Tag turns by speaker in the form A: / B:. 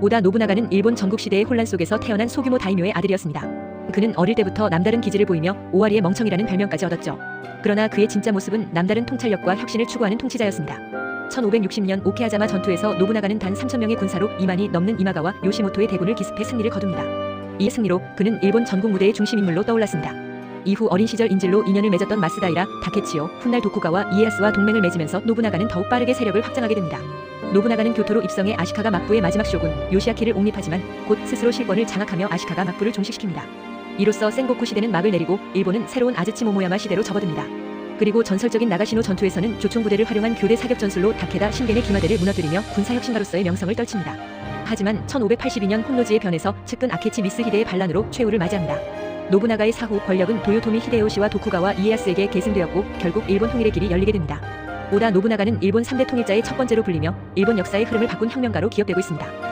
A: 오다 노부나가는 일본 전국시대의 혼란 속에서 태어난 소규모 다이묘의 아들이었습니다. 그는 어릴 때부터 남다른 기질을 보이며 오와리의 멍청이라는 별명까지 얻었죠. 그러나 그의 진짜 모습은 남다른 통찰력과 혁신을 추구하는 통치자였습니다. 1560년 오케아자마 전투에서 노부나가는 단 3천명의 군사로 2만이 넘는 이마가와 요시모토의 대군을 기습해 승리를 거둡니다. 이 승리로 그는 일본 전국 무대의 중심 인물로 떠올랐습니다. 이후 어린 시절 인질로 인연을 맺었던 마스다이라, 다케치오, 훗날 도쿠가와 이에야스와 동맹을 맺으면서 노부나가는 더욱 빠르게 세력을 확장하게 됩니다. 노부나가는 교토로 입성해 아시카가 막부의 마지막 쇼군 요시아키를 옹립하지만 곧 스스로 실권을 장악하며 아시카가 막부를 종식시킵니다. 이로써 센고쿠 시대는 막을 내리고 일본은 새로운 아즈치 모모야마 시대로 접어듭니다. 그리고 전설적인 나가시노 전투에서는 조총 부대를 활용한 교대 사격 전술로 다케다 신겐의 기마대를 무너뜨리며 군사 혁신가로서의 명성을 떨칩니다. 하지만 1582년 혼노지의 변에서 측근 아케치 미스 히데의 반란으로 최후를 맞이합니다. 노부나가의 사후 권력은 도요토미 히데요시와 도쿠가와 이에야스에게 계승되었고 결국 일본 통일의 길이 열리게 됩니다. 오다 노부나가는 일본 3대 통일자의 첫 번째로 불리며 일본 역사의 흐름을 바꾼 혁명가로 기억되고 있습니다.